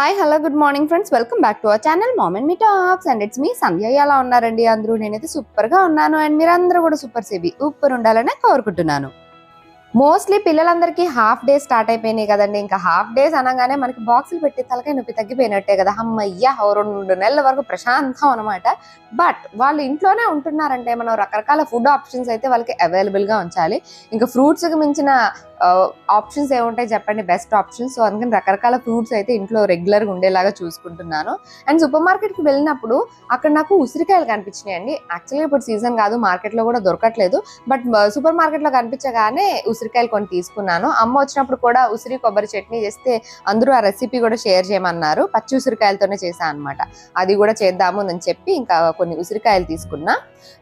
Hi hello good morning friends welcome back to our channel moment మీ టాప్స్ and it's me Sandhya ఎలా ఉన్నారండి అందరూ? నేనైతే సూపర్గా ఉన్నాను. అండ్ మీరందరూ కూడా సూపర్ సేబి ఉప్పర్ ఉండాలని కోరుకుంటున్నాను. మోస్ట్లీ పిల్లలందరికీ హాఫ్ డే స్టార్ట్ అయిపోయినాయి కదండి. ఇంకా హాఫ్ డేస్ అనగానే మనకి బాక్సులు పెట్టి తలకాయ నొప్పి తగ్గిపోయినట్టే కదా. అమ్మయ్య రెండు నెలల వరకు ప్రశాంతం అనమాట బట్ వాళ్ళు ఇంట్లోనే ఉంటున్నారంటే మనం రకరకాల ఫుడ్ ఆప్షన్స్ అయితే వాళ్ళకి అవైలబుల్గా ఉంచాలి. ఇంకా ఫ్రూట్స్కి మించిన ఆప్షన్స్ ఏముంటాయి చెప్పండి బెస్ట్ ఆప్షన్స్ సో అందుకని రకరకాల ఫ్రూట్స్ అయితే ఇంట్లో రెగ్యులర్గా ఉండేలాగా చూసుకుంటున్నాను. అండ్ సూపర్ మార్కెట్కి వెళ్ళినప్పుడు అక్కడ నాకు ఉసిరికాయలు కనిపించినాయి అండి యాక్చువల్గా ఇప్పుడు సీజన్ కాదు మార్కెట్లో కూడా దొరకట్లేదు. బట్ సూపర్ మార్కెట్లో కనిపించగానే ఉసిరికాయలు కొన్ని తీసుకున్నాను. అమ్మ వచ్చినప్పుడు కూడా ఉసిరి కొబ్బరి చట్నీ చేస్తే అందరూ ఆ రెసిపీ కూడా షేర్ చేయమన్నారు. పచ్చి ఉసిరికాయలతోనే చేశాను అనమాట అది కూడా చేద్దాము అని చెప్పి ఇంకా కొన్ని ఉసిరికాయలు తీసుకున్నా.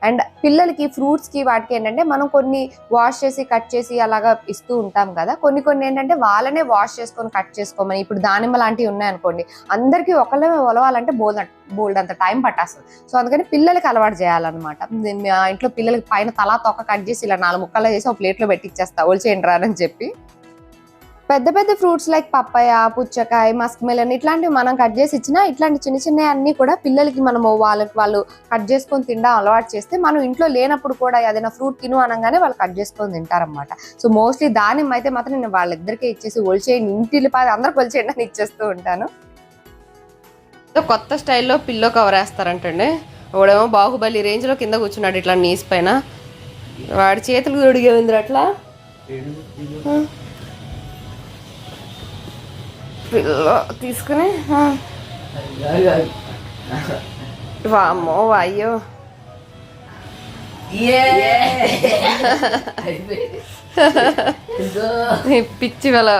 అండ్ పిల్లలకి ఫ్రూట్స్కి వాటికి ఏంటంటే మనం కొన్ని వాష్ చేసి కట్ చేసి అలాగా ఇస్తూ ఉంటాం కదా. కొన్ని కొన్ని ఏంటంటే వాళ్ళనే వాష్ చేసుకొని కట్ చేసుకోమని ఇప్పుడు దానిమ్మ లాంటివి ఉన్నాయనుకోండి అందరికీ ఒకళ్ళమే ఒలవాలంటే బోల్డ్ బోల్డ్ అంత టైం పట్టేస్తుంది. సో అందుకని పిల్లలకి అలవాటు చేయాలన్నమాట. నేను మా ఇంట్లో పిల్లలకి పైన తలా తొక్క కట్ చేసి ఇలా నాలుగు ముక్కలు చేసి ఒక ప్లేట్లో పెట్టి ఇచ్చేస్తా ఒలిచేయండి రానని చెప్పి. పెద్ద పెద్ద ఫ్రూట్స్ లైక్ పప్పాయ పుచ్చకాయ మస్క్ మెలన్ ఇట్లాంటివి మనం కట్ చేసి ఇచ్చినా ఇట్లాంటి చిన్న చిన్న అన్ని కూడా పిల్లలకి మనము వాళ్ళకి వాళ్ళు కట్ చేసుకొని తినడం అలవాటు చేస్తే మనం ఇంట్లో లేనప్పుడు కూడా ఏదైనా ఫ్రూట్ తిను అనగానే వాళ్ళు కట్ చేసుకొని తింటారన్నమాట. సో మోస్ట్లీ దానిమ్మ అయితే మాత్రం నేను వాళ్ళిద్దరికీ ఇచ్చేసి ఒలిచేయండి. ఇంటిల్లి పాది అందరికి ఒలిచేయండి అని ఇచ్చేస్తూ ఉంటాను. కొత్త స్టైల్లో పిల్లో కవర్ వేస్తారంటండి. వాడేమో బాహుబలి రేంజ్లో కింద కూర్చున్నాడు ఇట్లా నీస్ పైన. వాడి చేతులు దొడిగేంద్ర అట్లా? పిల్ల తీసుకుని ఆ. వామ్మో అయ్యో. పిచ్చి వల.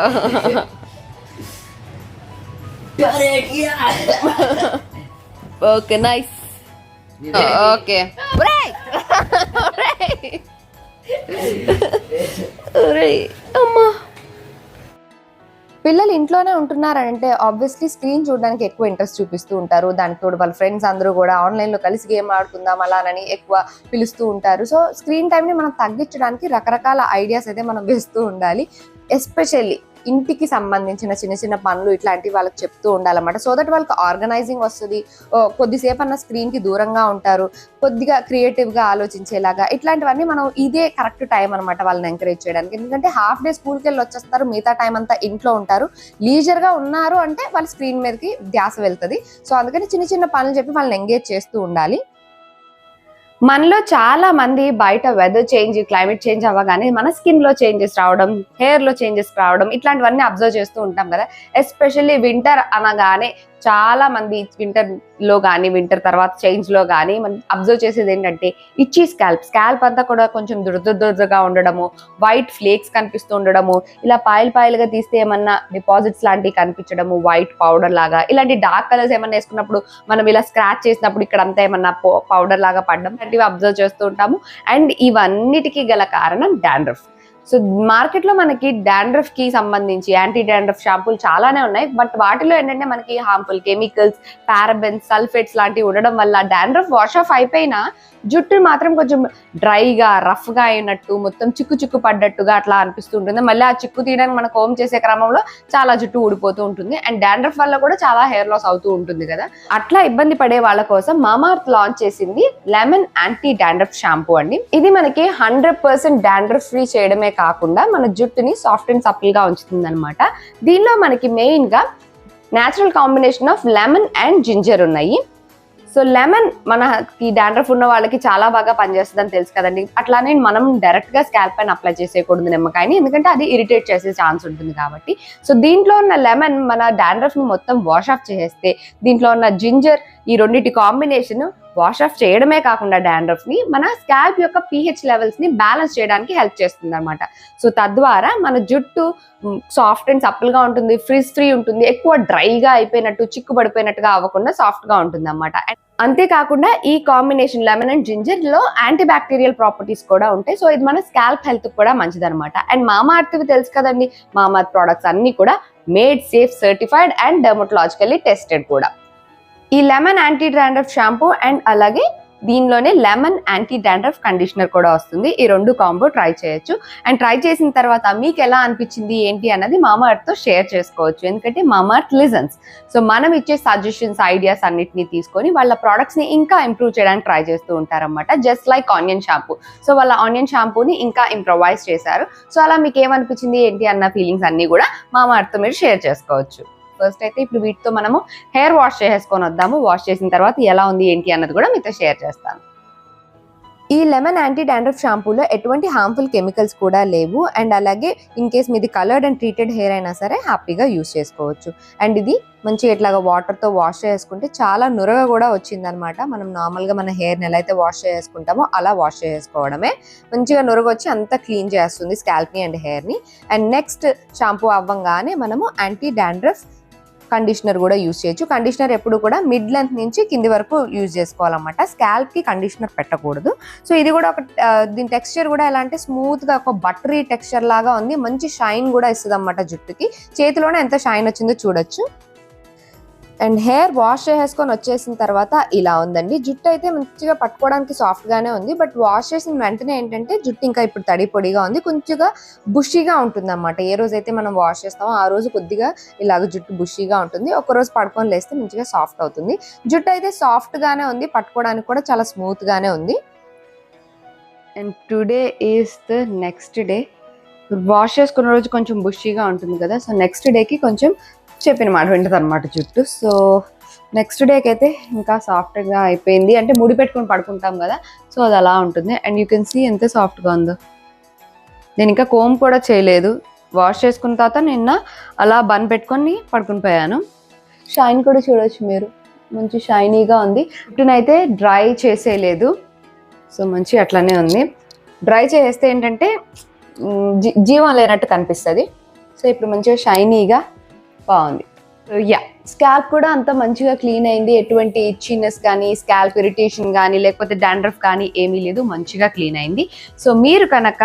Okay nice. ఓకే. అమ్మా. పిల్లలు ఇంట్లోనే ఉంటున్నారంటే ఆబ్వియస్లీ స్క్రీన్ చూడడానికి ఎక్కువ ఇంట్రెస్ట్ చూపిస్తూ ఉంటారు. దానికి తోడు వాళ్ళ ఫ్రెండ్స్ అందరూ కూడా ఆన్లైన్లో కలిసి గేమ్ ఆడుకుందాం అలానని ఎక్కువ పిలుస్తూ ఉంటారు. సో స్క్రీన్ టైం ని మనం తగ్గించడానికి రకరకాల ఐడియాస్ అయితే మనం వేస్తూ ఉండాలి. ఎస్పెషల్లీ ఇంటికి సంబంధించిన చిన్న చిన్న పనులు ఇట్లాంటివి వాళ్ళకి చెప్తూ ఉండాలన్నమాట. సో దట్ వాళ్ళకి ఆర్గనైజింగ్ వస్తుంది. కొద్దిసేపు అన్న స్క్రీన్కి దూరంగా ఉంటారు. కొద్దిగా క్రియేటివ్గా ఆలోచించేలాగా ఇట్లాంటివన్నీ మనం ఇదే కరెక్ట్ టైం అనమాట వాళ్ళని ఎంకరేజ్ చేయడానికి. ఎందుకంటే హాఫ్ డే స్కూల్కి వెళ్ళి వచ్చేస్తారు మిగతా టైం అంతా ఇంట్లో ఉంటారు. లీజర్గా ఉన్నారు అంటే వాళ్ళ స్క్రీన్ మీదకి ధ్యాస వెళ్తుంది. సో అందుకని చిన్న చిన్న పనులు చెప్పి వాళ్ళని ఎంగేజ్ చేస్తూ ఉండాలి. మనలో చాలా మంది బయట వెదర్ చేంజ్ క్లైమేట్ చేంజ్ అవ్వగానే మన స్కిన్లో చేంజెస్ రావడం హెయిర్లో చేంజెస్ రావడం ఇట్లాంటివన్నీ అబ్జర్వ్ చేస్తూ ఉంటాం కదా. ఎస్పెషల్లీ వింటర్ అనగానే చాలా మంది వింటర్లో కానీ వింటర్ తర్వాత చేంజ్లో కానీ మనం అబ్జర్వ్ చేసేది ఏంటంటే ఇచ్చి స్కాల్ప్ స్కాల్ప్ అంతా కూడా కొంచెం దురదగా ఉండడము వైట్ ఫ్లేక్స్ కనిపిస్తూ ఉండడము ఇలా పాయలు పాయలుగా తీస్తే ఏమన్నా డిపాజిట్స్ లాంటివి కనిపించడము వైట్ పౌడర్ లాగా. ఇలాంటి డార్క్ కలర్స్ ఏమన్నా వేసుకున్నప్పుడు మనం ఇలా స్క్రాచ్ చేసినప్పుడు ఇక్కడ అంతా ఏమన్నా పౌడర్ లాగా పడడం లాంటివి అబ్జర్వ్ చేస్తూ ఉంటాము. అండ్ ఇవన్నిటికీ గల కారణం డాండ్రఫ్ సో మార్కెట్లో మనకి డాండ్రఫ్కి సంబంధించి యాంటీ డాండ్రఫ్ షాంపూలు చాలానే ఉన్నాయి. బట్ వాటిలో ఏంటంటే మనకి హార్మ్ఫుల్ కెమికల్స్ పారబెన్స్ సల్ఫేట్స్ లాంటివి ఉండడం వల్ల డాండ్రఫ్ వాష్ ఆఫ్ అయిపోయినా జుట్టు మాత్రం కొంచెం డ్రైగా రఫ్గా అయినట్టు మొత్తం చిక్కు చిక్కు పడ్డట్టుగా అట్లా అనిపిస్తూ ఉంటుంది. మళ్ళీ ఆ చిక్కు తీయడానికి మనం కోమ్ చేసే క్రమంలో చాలా జుట్టు ఊడిపోతూ ఉంటుంది. అండ్ డాండ్రఫ్ వల్ల కూడా చాలా హెయిర్ లాస్ అవుతూ ఉంటుంది కదా. అట్లా ఇబ్బంది పడే వాళ్ళ కోసం మామార్త్ లాంచ్ చేసింది లెమన్ యాంటీ డాండ్రఫ్ షాంపూ అండి. ఇది మనకి హండ్రెడ్ పర్సెంట్ డాండ్రఫ్ ఫ్రీ చేయడమే కాకుండా మన జుట్టుని సాఫ్ట్ అండ్ సఫల్గా ఉంచుతుంది అనమాట దీనిలో మనకి మెయిన్గా natural natural combination of lemon and ginger ఉన్నాయి. సో లెమన్ మనకి డాండ్రఫ్ ఉన్న వాళ్ళకి చాలా బాగా పనిచేస్తుంది అని తెలుసు కదండి. అట్లానే మనం డైరెక్ట్గా స్కాల్ప్ పైన అప్లై చేసేయకూడదు నిమ్మకాయని ఎందుకంటే అది ఇరిటేట్ చేసే ఛాన్స్ ఉంటుంది కాబట్టి. సో దీంట్లో ఉన్న లెమన్ మన డాండ్రఫ్ని మొత్తం వాష్ ఆఫ్ చేసేస్తే దీంట్లో ఉన్న జింజర్ ఈ రెండింటి కాంబినేషన్ వాష్ ఆఫ్ చేయడమే కాకుండా డాండ్రఫ్ని మన స్కాల్ప్ యొక్క పిహెచ్ లెవెల్స్ని బ్యాలెన్స్ చేయడానికి హెల్ప్ చేస్తుంది అనమాట సో తద్వారా మన జుట్టు సాఫ్ట్ అండ్ సప్పుల్గా ఉంటుంది ఫ్రీజ్ ఫ్రీ ఉంటుంది ఎక్కువ డ్రైగా అయిపోయినట్టు చిక్కు పడిపోయినట్టుగా అవ్వకుండా సాఫ్ట్గా ఉంటుంది అనమాట అంతేకాకుండా ఈ కాంబినేషన్ లెమన్ అండ్ జింజర్లో యాంటీ బ్యాక్టీరియల్ ప్రాపర్టీస్ కూడా ఉంటాయి. సో ఇది మన స్కాల్ప్ హెల్త్ కూడా మంచిదన్నమాట. అండ్ మామా అర్థవి తెలుసు కదండి మామా ప్రొడక్ట్స్ అన్ని కూడా made safe certified and dermatologically tested కూడా. ఈ lemon anti dandruff shampoo and అలాగే దీనిలోనే లెమన్ యాంటీ డాండ్రఫ్ కండిషనర్ కూడా వస్తుంది. ఈ రెండు కాంబో ట్రై చేయొచ్చు. అండ్ ట్రై చేసిన తర్వాత మీకు ఎలా అనిపించింది ఏంటి అన్నది మామా తో షేర్ చేసుకోవచ్చు. ఎందుకంటే మామా లిజన్స్ సో మనం ఇచ్చే సజెషన్స్ ఐడియాస్ అన్నిటిని తీసుకొని వాళ్ళ ప్రోడక్ట్స్ని ని ఇంకా ఇంప్రూవ్ చేయడానికి ట్రై చేస్తూ ఉంటారనమాట just like onion shampoo so వాళ్ళ ఆనియన్ షాంపూని ఇంకా ఇంప్రొవైజ్ చేశారు. సో అలా మీకు ఏమనిపించింది ఏంటి అన్న ఫీలింగ్స్ అన్ని కూడా మామా తో మీరు షేర్ చేసుకోవచ్చు. ఫస్ట్ అయితే ఇప్పుడు వీటితో మనము హెయిర్ వాష్ చేసేసుకొని వద్దాము. వాష్ చేసిన తర్వాత ఎలా ఉంది ఏంటి అన్నది కూడా మీతో షేర్ చేస్తాను. ఈ లెమన్ యాంటీ డాండ్రఫ్ షాంపూలో ఎటువంటి హార్మ్ఫుల్ కెమికల్స్ కూడా లేవు. అండ్ అలాగే ఇన్ కేస్ మీది కలర్డ్ అండ్ ట్రీటెడ్ హెయిర్ అయినా సరే హ్యాపీగా యూస్ చేసుకోవచ్చు. అండ్ ఇది మంచిగా ఇట్లాగా వాటర్తో వాష్ చేసుకుంటే చాలా నురగ కూడా వచ్చిందనమాట. మనం నార్మల్గా మన హెయిర్ని ఎలా అయితే వాష్ చేసుకుంటామో అలా వాష్ చేసుకోవడమే. మంచిగా నురగ వచ్చి అంతా క్లీన్ చేస్తుంది స్కాల్ప్ని అండ్ హెయిర్ని. అండ్ నెక్స్ట్ షాంపూ అవ్వంగానే మనము యాంటీ డాండ్రఫ్ కండిషనర్ కూడా యూజ్ చేయొచ్చు. కండిషనర్ ఎప్పుడు కూడా మిడ్ లెంత్ నుంచి కింది వరకు యూజ్ చేసుకోవాలన్నమాట. స్కాల్ప్కి కండిషనర్ పెట్టకూడదు. సో ఇది కూడా ఒక దీని టెక్స్చర్ కూడా ఎలా అంటే స్మూత్గా ఒక బటరీ టెక్స్చర్ లాగా ఉంది. మంచి షైన్ కూడా ఇస్తుంది అన్నమాట జుట్టుకి. చేతిలోనే ఎంత షైన్ వచ్చిందో చూడొచ్చు. అండ్ హెయిర్ వాష్ చేసేసుకొని వచ్చేసిన తర్వాత ఇలా ఉందండి. జుట్టు అయితే మంచిగా పట్టుకోవడానికి సాఫ్ట్గానే ఉంది. బట్ వాష్ చేసిన వెంటనే ఏంటంటే జుట్టు ఇంకా ఇప్పుడు తడి పొడిగా ఉంది. కొంచెంగా బుషీగా ఉంటుంది అనమాట ఏ రోజు అయితే మనం వాష్ చేస్తామో ఆ రోజు కొద్దిగా ఇలాగ జుట్టు బుషీగా ఉంటుంది. ఒకరోజు పడుకొని లేస్తే మంచిగా సాఫ్ట్ అవుతుంది. జుట్టు అయితే సాఫ్ట్గానే ఉంది. పట్టుకోవడానికి కూడా చాలా స్మూత్ గానే ఉంది. And today is the next day wash చేసుకున్న రోజు కొంచెం బుషీగా ఉంటుంది కదా. సో నెక్స్ట్ డేకి కొంచెం చెప్పిన మాట వింటదనమాట జుట్టు. సో నెక్స్ట్ డేకి అయితే ఇంకా సాఫ్ట్గా అయిపోయింది. అంటే ముడి పెట్టుకొని పడుకుంటాం కదా సో అది అలా ఉంటుంది. అండ్ యూ కెన్ సీ ఎంత సాఫ్ట్గా ఉందో. నేను ఇంకా కోమ్ కూడా చేయలేదు. వాష్ చేసుకున్న తర్వాత నిన్న అలా బన్ పెట్టుకొని పడుకుని పోయాను. షైన్ కూడా చూడవచ్చు మీరు. మంచి షైనీగా ఉంది. ఇప్పుడునైతే డ్రై చేసేయలేదు. సో మంచి అట్లానే ఉంది. డ్రై చేస్తే ఏంటంటే జీ- జీవం లేనట్టు కనిపిస్తుంది. సో ఇప్పుడు మంచిగా షైనీగా బాగుంది. యా స్కాల్ప్ కూడా అంత మంచిగా క్లీన్ అయింది. ఎటువంటి ఇచ్చినెస్ కానీ స్కాల్ప్ ఇరిటేషన్ కానీ లేకపోతే డాండ్రఫ్ కానీ ఏమీ లేదు. మంచిగా క్లీన్ అయింది. సో మీరు కనుక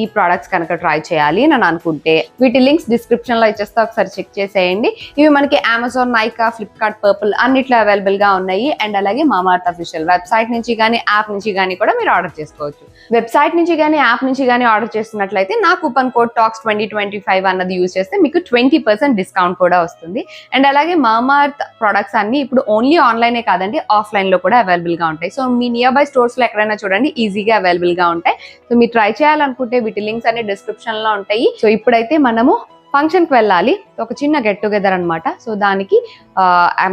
ఈ ప్రోడక్ట్స్ కనుక ట్రై చేయాలి అని అనుకుంటే వీటి లింక్స్ డిస్క్రిప్షన్లో ఇచ్చేస్తే ఒకసారి చెక్ చేసేయండి. ఇవి మనకి అమెజాన్ నైకా ఫ్లిప్కార్ట్ పర్పుల్ అన్నిట్లో అవైలబుల్గా ఉన్నాయి. అండ్ అలాగే మామార్త్ అఫీషియల్ వెబ్సైట్ నుంచి కానీ యాప్ నుంచి కానీ కూడా మీరు ఆర్డర్ చేసుకోవచ్చు. వెబ్సైట్ నుంచి కానీ యాప్ నుంచి కానీ ఆర్డర్ చేస్తున్నట్లయితే నా coupon code talks twenty twenty five అన్నది యూజ్ చేస్తే మీకు ట్వంటీ పర్సెంట్ డిస్కౌంట్ కూడా వస్తుంది. అండ్ అలాగే మామార్త్ ప్రొడక్ట్స్ అన్ని ఇప్పుడు ఓన్లీ ఆన్లైనే కాదండి ఆఫ్లైన్లో కూడా అవైలబుల్గా ఉంటాయి. సో మీ నియర్ బై స్టోర్స్లో ఎక్కడైనా చూడండి ఈజీగా అవైలబుల్గా ఉంటాయి. సో మీరు ట్రై చేయాలనుకుంటే వీటి లింక్స్ అన్ని డిస్క్రిప్షన్లో ఉంటాయి. సో ఇప్పుడైతే మనము ఫంక్షన్కి వెళ్ళాలి. ఒక చిన్న గెట్ టుగెదర్ అన్నమాట. సో దానికి ఆ,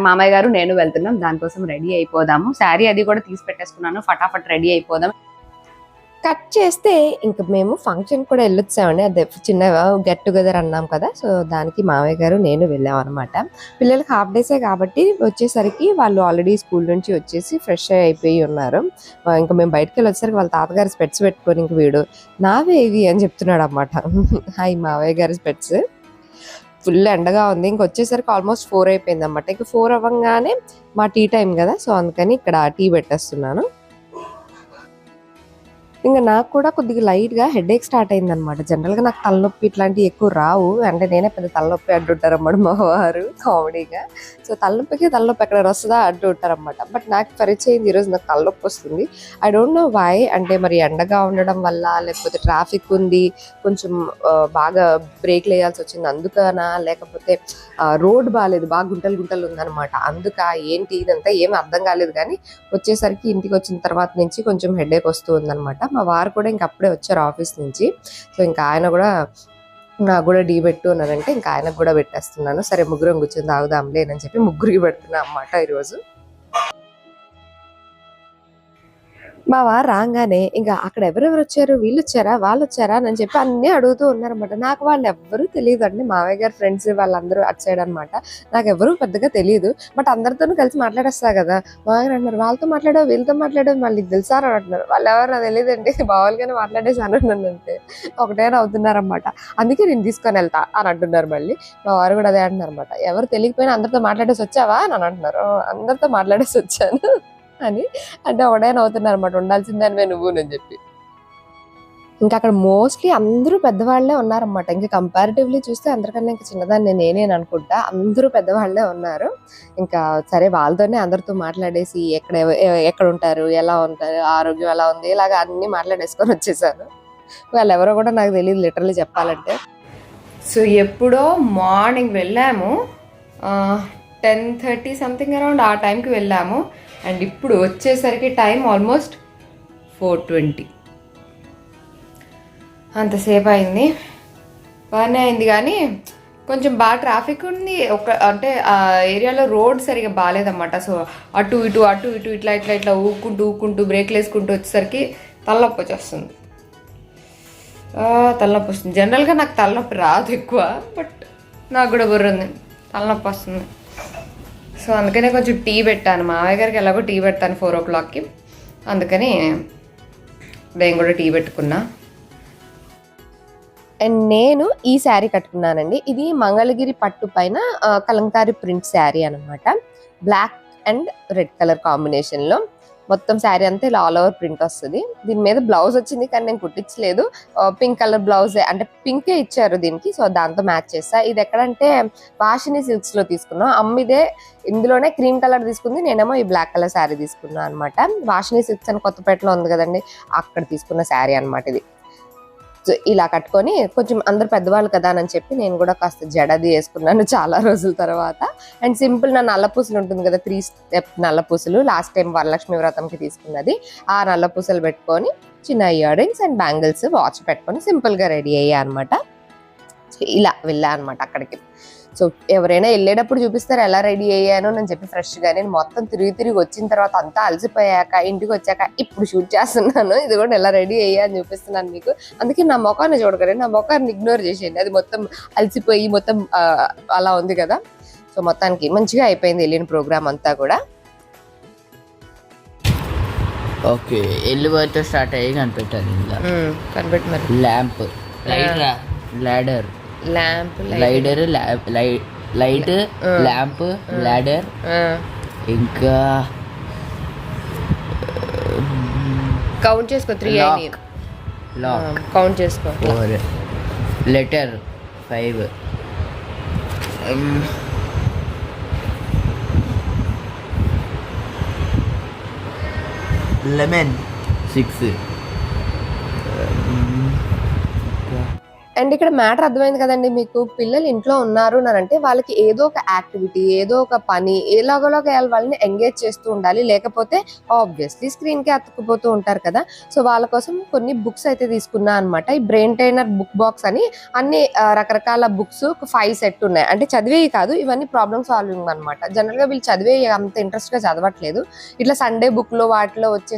మామయ్య గారు నేను వెళ్తున్నాం. దానికోసం రెడీ అయిపోదాము. శారీ అది కూడా తీసి పెట్టేసుకున్నాను. ఫటాఫట్ రెడీ అయిపోదాం. కట్ చేస్తే ఇంక మేము ఫంక్షన్ కూడా వెళ్ళొచ్చామండి. అదే చిన్న గెట్ టుగెదర్ అన్నాం కదా సో దానికి మామయ్య గారు నేను వెళ్ళాం అనమాట పిల్లలకి హాఫ్ డేసే కాబట్టి వచ్చేసరికి వాళ్ళు ఆల్రెడీ స్కూల్ నుంచి వచ్చేసి ఫ్రెష్ అయిపోయి ఉన్నారు. ఇంకా మేము బయటకు వెళ్ళి వచ్చేసరికి వాళ్ళ తాతగారు స్పెట్స్ పెట్టుకొని ఇంక వీడు నావే ఇవి అని చెప్తున్నాడు అనమాట హాయ్ మావయ్య గారి స్పెట్స్ ఫుల్ ఎండగా ఉంది. ఇంక వచ్చేసరికి ఆల్మోస్ట్ ఫోర్ అయిపోయింది అనమాట ఇంక ఫోర్ అవ్వగానే మా టీ టైం కదా సో అందుకని ఇక్కడ టీ పెట్టేస్తున్నాను. ఇంకా నాకు కూడా కొద్దిగా లైట్గా గా స్టార్ట్ అయింది అనమాట నాకు తలనొప్పి ఇట్లాంటివి ఎక్కువ రావు. అంటే నేనే పెద్ద తలనొప్పి అంటుంటారు మా వారు కామెడీగా. సో తలనొప్పికి తలనొప్పి ఎక్కడ వస్తుందా అడ్డు ఉంటారనమాట బట్ నాకు పరిచయం ఈరోజు నాకు తలనొప్పి వస్తుంది. ఐ డోంట్ నో వై అంటే మరి ఎండగా ఉండడం వల్ల లేకపోతే ట్రాఫిక్ ఉంది కొంచెం బాగా బ్రేక్ వేయాల్సి వచ్చింది అందుకనా? లేకపోతే రోడ్ బాగాలేదు బాగా గుంటలు గుంటలు ఉందన్నమాట. అందుక? ఏంటి? ఇదంతా ఏమీ అర్థం కాలేదు. కానీ వచ్చేసరికి ఇంటికి వచ్చిన తర్వాత నుంచి కొంచెం హెడేక్ వస్తూ ఉందన్నమాట. మా వారు కూడా ఇంక అప్పుడే వచ్చారు ఆఫీస్ నుంచి. సో ఇంకా ఆయన కూడా నాకు కూడా డీ పెట్టు అన్నారంటే ఇంకా ఆయనకు కూడా పెట్టేస్తున్నాను. సరే ముగ్గురం కూర్చొని తాగుదాంలే అని చెప్పి ముగ్గురికి పెడుతున్నా అన్నమాట ఈరోజు. మా వారు రాగానే ఇంకా అక్కడ ఎవరెవరు వచ్చారు వీళ్ళు వచ్చారా వాళ్ళు వచ్చారా అని చెప్పి అన్ని అడుగుతూ ఉన్నారనమాట నాకు వాళ్ళు ఎవ్వరూ తెలియదు అండి. మావయ్య గారి ఫ్రెండ్స్ వాళ్ళందరూ అటు సైడ్ అనమాట నాకు ఎవరూ పెద్దగా తెలియదు బట్ అందరితోనూ కలిసి మాట్లాడేస్తా కదా. మావయ్య గారు అంటున్నారు వాళ్ళతో మాట్లాడో వీళ్ళతో మాట్లాడో మళ్ళీ తెలుసా అని అంటున్నారు. వాళ్ళు ఎవరు నాకు తెలియదండి మామూలుగానే మాట్లాడేసాను నన్ను అంటే ఒకటే అవుతున్నారన్నమాట. అందుకే నేను తీసుకొని వెళ్తా అని అంటున్నారు మళ్ళీ. మా వారు కూడా అదే అంటున్నారు అనమాట ఎవరు తెలియకపోయినా అందరితో మాట్లాడేసి వచ్చావా? అని అంటున్నారు. అందరితో మాట్లాడేసి వచ్చాను. అని అంటే ఒకటే అవుతున్నారు అనమాట ఉండాల్సిందే నువ్వు అని చెప్పి. ఇంకా అక్కడ మోస్ట్లీ అందరూ పెద్దవాళ్ళే ఉన్నారన్నమాట. ఇంకా కంపారిటివ్లీ చూస్తే అందరికన్నా ఇంకా చిన్నదాన్ని నేనే అనుకుంటా. అందరూ పెద్దవాళ్ళే ఉన్నారు. ఇంకా సరే వాళ్ళతోనే అందరితో మాట్లాడేసి ఎక్కడ ఎక్కడ ఉంటారు ఎలా ఉంటారు ఆరోగ్యం ఎలా ఉంది ఇలాగ అన్ని మాట్లాడేసుకొని వచ్చేసాను. వాళ్ళు ఎవరో కూడా నాకు తెలియదు లిటరల్లీ చెప్పాలంటే. సో ఎప్పుడో మార్నింగ్ వెళ్ళాము. టెన్ థర్టీ సంథింగ్ అరౌండ్ ఆ టైంకి వెళ్ళాము. అండ్ ఇప్పుడు వచ్చేసరికి టైం ఆల్మోస్ట్ ఫోర్ ట్వంటీ అంతసేపు అయింది. బాగానే అయింది కానీ కొంచెం బాగా ట్రాఫిక్ ఉంది. ఒక అంటే ఆ ఏరియాలో రోడ్ సరిగా బాగాలేదన్నమాట సో అటు ఇటు అటు ఇటు ఇట్లా ఇట్లా ఇట్లా ఊక్కుంటూ ఊక్కుంటూ బ్రేక్లు వేసుకుంటూ వచ్చేసరికి తలనొప్పి వచ్చేస్తుంది. తలనొప్పి వస్తుంది. జనరల్గా నాకు తలనొప్పి రాదు ఎక్కువ బట్ నాకు కూడా బుర్ర ఉంది. తలనొప్పి వస్తుంది. సో అందుకనే కొంచెం టీ పెట్టాను. మావయ్య గారికి ఎలాగో టీ పెడతాను ఫోర్ ఓ క్లాక్కి. అందుకని నేను కూడా టీ పెట్టుకున్నా. అండ్ నేను ఈ శారీ కట్టుకున్నానండి. ఇది మంగళగిరి పట్టు పైన కలంకారీ ప్రింట్ శారీ అనమాట బ్లాక్ అండ్ రెడ్ కలర్ కాంబినేషన్లో. మొత్తం శారీ అంతా ఇలా ఆల్ ఓవర్ ప్రింట్ వస్తుంది. దీని మీద బ్లౌజ్ వచ్చింది కానీ నేను కుట్టించలేదు. పింక్ కలర్ బ్లౌజ్ అంటే పింకే ఇచ్చారు దీనికి సో దాంతో మ్యాచ్ చేస్తా. ఇది ఎక్కడంటే వాషిని సిల్క్స్లో తీసుకున్నాం అమ్మిదే ఇందులోనే క్రీమ్ కలర్ తీసుకుంది నేనేమో ఈ బ్లాక్ కలర్ శారీ తీసుకున్నాను అనమాట వాషిని సిల్క్స్ అని కొత్తపేటలో ఉంది కదండి అక్కడ తీసుకున్న శారీ అనమాట ఇది. ఇలా కట్టుకొని కొంచెం అందరు పెద్దవాళ్ళు కదా అని చెప్పి నేను కూడా కాస్త జడది వేసుకున్నాను చాలా రోజుల తర్వాత. అండ్ సింపుల్ నా నల్ల పూసలు ఉంటుంది కదా త్రీ స్టెప్ నల్ల పూసలు. లాస్ట్ టైం వరలక్ష్మి వ్రతంకి తీసుకున్నది. ఆ నల్ల పూసలు పెట్టుకొని చిన్న ear rings and bangles watch పెట్టుకొని సింపుల్గా రెడీ అయ్యా అనమాట ఇలా వెళ్ళా అనమాట అక్కడికి. సో ఎవరైనా వెళ్ళేటప్పుడు చూపిస్తారు ఎలా రెడీ అయ్యాను? అని చెప్పి ఫ్రెష్గా నేను మొత్తం తిరిగి తిరిగి వచ్చిన తర్వాత అంతా అలసిపోయాక ఇంటికి వచ్చాక ఇప్పుడు షూట్ చేస్తున్నాను ఇది కూడా ఎలా రెడీ అయ్యా అని చూపిస్తున్నాను మీకు. అందుకే నా ముఖాన్ని చూడకండి నా ముఖాన్ని ఇగ్నోర్ చేసేయండి. అది మొత్తం అలసిపోయి మొత్తం అలా ఉంది కదా. సో మొత్తానికి మంచిగా అయిపోయింది వెళ్ళిన ప్రోగ్రామ్ అంతా కూడా. ఓకే ఎల్లువరితో స్టార్ట్ అయ్యి కనిపెట్టాలి ఇలా కనిపెట్టి మరి. Lamp light ladder lamp ladder light lamp ladder ఇంకా కౌంట్ చేసుకో త్రీ లాక్ కౌంట్ చేసుకో. Four letter five lemon six and ఇక్కడ మ్యాటర్ అర్థమైంది కదండి. మీకు పిల్లలు ఇంట్లో ఉన్నారు అని అంటే వాళ్ళకి ఏదో ఒక యాక్టివిటీ ఏదో ఒక పని ఎలాగోలాగా వాళ్ళని ఎంగేజ్ చేస్తూ ఉండాలి. లేకపోతే ఆబ్వియస్లీ స్క్రీన్కి అతుక్కుపోతూ ఉంటారు కదా. సో వాళ్ళ కోసం కొన్ని బుక్స్ అయితే తీసుకున్నా అనమాట ఈ బ్రెయిన్ ట్రైనర్ బుక్ బాక్స్ అని అన్ని రకరకాల బుక్స్ ఫైవ్ సెట్ ఉన్నాయి. అంటే చదివేవి కాదు ఇవన్నీ ప్రాబ్లమ్ సాల్వింగ్ అనమాట జనరల్గా వీళ్ళు చదివే అంత ఇంట్రెస్ట్గా చదవట్లేదు. ఇట్లా సండే బుక్లో వాటిలో వచ్చే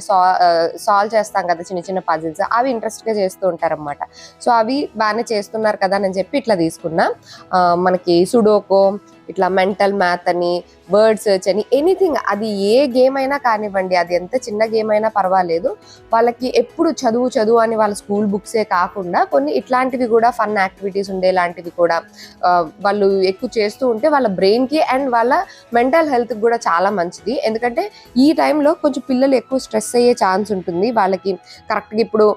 సాల్వ్ చేస్తాం కదా చిన్న చిన్న పజిల్స్ అవి ఇంట్రెస్ట్గా చేస్తూ ఉంటారన్నమాట. సో అవి బాగానే చేస్తున్నారు కదా అని చెప్పి ఇట్లా తీసుకున్నా. మనకి సుడోకో ఇట్లా మెంటల్ మ్యాథ్ అని వర్డ్ సెర్చ్ అని ఎనీథింగ్ అది ఏ గేమ్ అయినా కానివ్వండి అది ఎంత చిన్న గేమ్ అయినా పర్వాలేదు. వాళ్ళకి ఎప్పుడు చదువు చదువు అని వాళ్ళ స్కూల్ బుక్సే కాకుండా కొన్ని ఇట్లాంటివి కూడా ఫన్ యాక్టివిటీస్ ఉండేలాంటివి కూడా వాళ్ళు ఎక్కువ చేస్తూ ఉంటే వాళ్ళ బ్రెయిన్కి అండ్ వాళ్ళ మెంటల్ హెల్త్కి కూడా చాలా మంచిది. ఎందుకంటే ఈ టైంలో కొంచెం పిల్లలు ఎక్కువ స్ట్రెస్ అయ్యే ఛాన్స్ ఉంటుంది. వాళ్ళకి కరెక్ట్గా ఇప్పుడు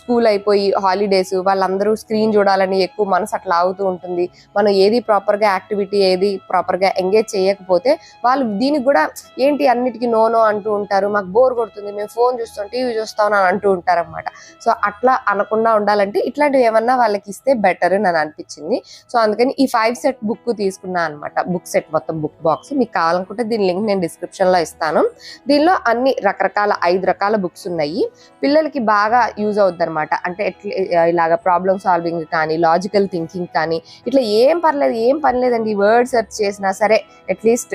స్కూల్ అయిపోయి హాలిడేస్ వాళ్ళందరూ స్క్రీన్ చూడాలని ఎక్కువ మనసు అట్లా ఆగుతూ ఉంటుంది. మనం ఏది ప్రాపర్గా యాక్టివిటీ ఏది ప్రాపర్గా ఎంగేజ్ చేయకపోతే వాళ్ళు దీనికి కూడా ఏంటి అన్నిటికీ నో నో అంటూ ఉంటారు. మాకు బోర్ కొడుతుంది మేము ఫోన్ చూస్తాం టీవీ చూస్తాం అని అంటూ ఉంటారనమాట సో అట్లా అనకుండా ఉండాలంటే ఇట్లాంటివి ఏమన్నా వాళ్ళకి ఇస్తే బెటర్ అని అనిపించింది. సో అందుకని ఈ ఫైవ్ సెట్ బుక్ తీసుకున్నా అనమాట బుక్ సెట్ మొత్తం బుక్ బాక్స్. మీకు కావాలనుకుంటే దీని లింక్ నేను డిస్క్రిప్షన్లో ఇస్తాను. దీనిలో అన్ని రకరకాల ఐదు రకాల బుక్స్ ఉన్నాయి. పిల్లలకి బాగా యూజ్ అవుద్ది అనమాట అంటే ఎట్లా ఇలాగ ప్రాబ్లమ్ సాల్వింగ్ కానీ లాజికల్ థింకింగ్ కానీ ఇట్లా ఏం పర్లేదు ఏం పర్లేదండి వర్డ్ సెర్చ్ చేసినా సరే అట్లీస్ట్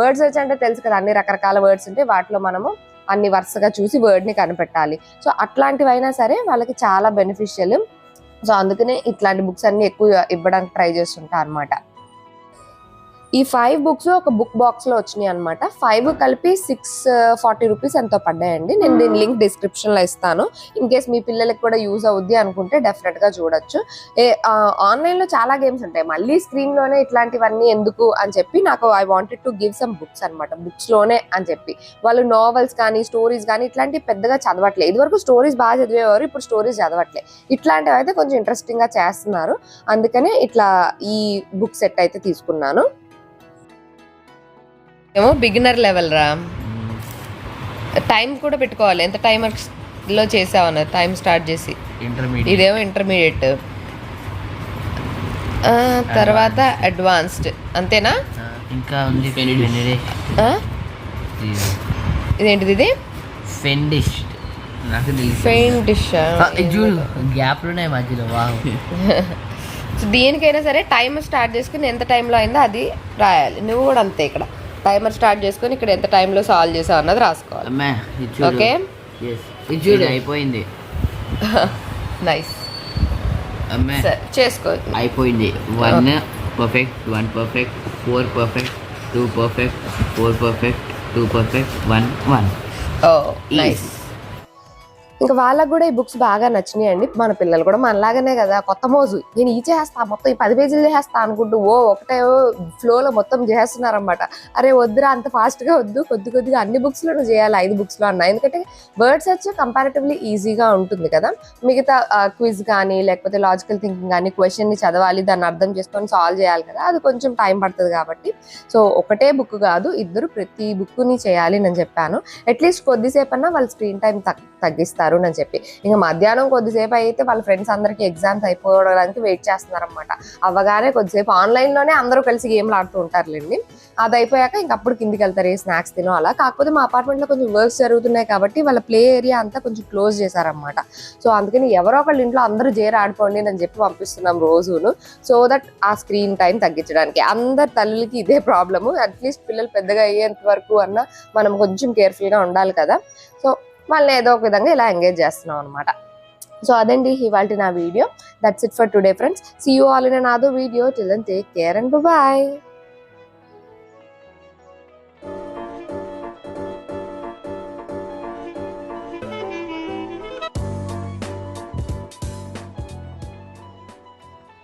వర్డ్ సెర్చ్ అంటే తెలుసు కదా అన్ని రకరకాల వర్డ్స్ ఉంటే వాటిలో మనము అన్ని వరుసగా చూసి వర్డ్ని కనిపెట్టాలి. సో అట్లాంటివైనా సరే వాళ్ళకి చాలా బెనిఫిషియల్ సో అందుకనే ఇట్లాంటి బుక్స్ అన్ని ఎక్కువ ఇవ్వడానికి ట్రై చేస్తుంటా అనమాట ఈ ఫైవ్ బుక్స్ ఒక బుక్ బాక్స్లో వచ్చినాయి అనమాట ఫైవ్ కలిపి సిక్స్ ఫార్టీ రూపీస్ ఎంతో పడ్డాయండి. నేను దీని లింక్ డిస్క్రిప్షన్లో ఇస్తాను. ఇన్ కేస్ మీ పిల్లలకి కూడా యూజ్ అవుద్ది అనుకుంటే డెఫినెట్గా చూడొచ్చు. ఆన్లైన్లో చాలా గేమ్స్ ఉంటాయి. మళ్ళీ స్క్రీన్లోనే ఇట్లాంటివన్నీ ఎందుకు అని చెప్పి నాకు I wanted to give some books అనమాట బుక్స్లోనే అని చెప్పి. వాళ్ళు నావెల్స్ కానీ స్టోరీస్ కానీ ఇట్లాంటివి పెద్దగా చదవట్లేదు ఇదివరకు స్టోరీస్ బాగా చదివేవారు ఇప్పుడు స్టోరీస్ చదవట్లేదు ఇట్లాంటివి అయితే కొంచెం ఇంట్రెస్టింగ్గా చేస్తున్నారు. అందుకనే ఇట్లా ఈ బుక్ సెట్ అయితే తీసుకున్నాను. ఏమో బిగినర్ లెవెల్ రా. టైం కూడా పెట్టుకోవాలి. ఎంత టైమర్లో చేసావు అన్నది? టైం స్టార్ట్ చేసి. ఇంటర్మీడియట్ ఇదేమో ఇంటర్మీడియట్ తర్వాత అడ్వాన్స్డ్ అంతేనా? ఇంకా ఉంది? ఇదేంటిది ఇది? ఫెండిష్ నాకు మధ్యలో. వావ్ సో దేనికైనా సరే టైమర్ స్టార్ట్ చేసుకుని ఎంత టైంలో అయిందో అది రాయాలి. నువ్వు కూడా అంతే ఇక్కడ. టైమర్ స్టార్ట్ చేసుకుని ఇక్కడ ఎంత టైంలో సాల్వ్ చేసావు అన్నది రాసుకోవాలి. ఓకే? అయిపోయింది. నైస్ చేసుకో. అయిపోయింది. One perfect one perfect four perfect two perfect four perfect two perfect one one ఓ నైస్ ఇంకా వాళ్ళకు కూడా ఈ బుక్స్ బాగా నచ్చినాయి అండి మన పిల్లలు కూడా మనలాగానే కదా కొత్త మోజు. నేను ఈ చేస్తా మొత్తం ఈ పది పేజీలు చేస్తా అనుకుంటూ ఓ ఒకటే ఫ్లోలో మొత్తం చేస్తున్నారనమాట అరే వద్దురా అంత ఫాస్ట్గా గా వద్దు. కొద్ది కొద్దిగా అన్ని బుక్స్లో నువ్వు చేయాలి ఐదు బుక్స్లో అన్నా. ఎందుకంటే వర్డ్ సెర్చ్ కంపారిటివ్లీ ఈజీగా ఉంటుంది కదా. మిగతా క్విజ్ కానీ లేకపోతే లాజికల్ థింకింగ్ కానీ క్వశ్చన్ని చదవాలి దాన్ని అర్థం చేసుకొని సాల్వ్ చేయాలి కదా. అది కొంచెం టైం పడుతుంది కాబట్టి. సో ఒకటే బుక్ కాదు ఇద్దరు ప్రతి బుక్ని చేయాలి నేను చెప్పాను. అట్లీస్ట్ కొద్దిసేపన్నా వాళ్ళు స్క్రీన్ టైం తగ్గిస్తారు అని చెప్పి. ఇంకా మధ్యాహ్నం కొద్దిసేపు అయితే వాళ్ళ ఫ్రెండ్స్ అందరికి ఎగ్జామ్స్ అయిపోవడానికి వెయిట్ చేస్తున్నారు అనమాట అవ్వగానే కొద్దిసేపు ఆన్లైన్లోనే అందరూ కలిసి గేమ్లు ఆడుతూ ఉంటారులేండి. అది అయిపోయాక ఇంక అప్పుడు కిందికి వెళ్తారు ఏ స్నాక్స్ తినో అలా. కాకపోతే మా అపార్ట్మెంట్లో కొంచెం వర్క్స్ జరుగుతున్నాయి కాబట్టి వాళ్ళ ప్లే ఏరియా అంతా కొంచెం క్లోజ్ చేశారనమాట సో అందుకని ఎవరో ఒకళ్ళ ఇంట్లో అందరూ జేరు ఆడుకోండి అని చెప్పి పంపిస్తున్నాం రోజును. సో దట్ ఆ స్క్రీన్ టైం తగ్గించడానికి. అందరు తల్లులకి ఇదే ప్రాబ్లము అట్లీస్ట్ పిల్లలు పెద్దగా అయ్యేంత వరకు అన్న మనం కొంచెం కేర్ఫుల్గా ఉండాలి కదా. సో వాళ్ళని ఏదో ఒక విధంగా ఇలా ఎంగేజ్ చేస్తున్నాం అనమాట సో అదండి ఇవాళ నా video. That's it for today friends see you all in another video till then take care and bye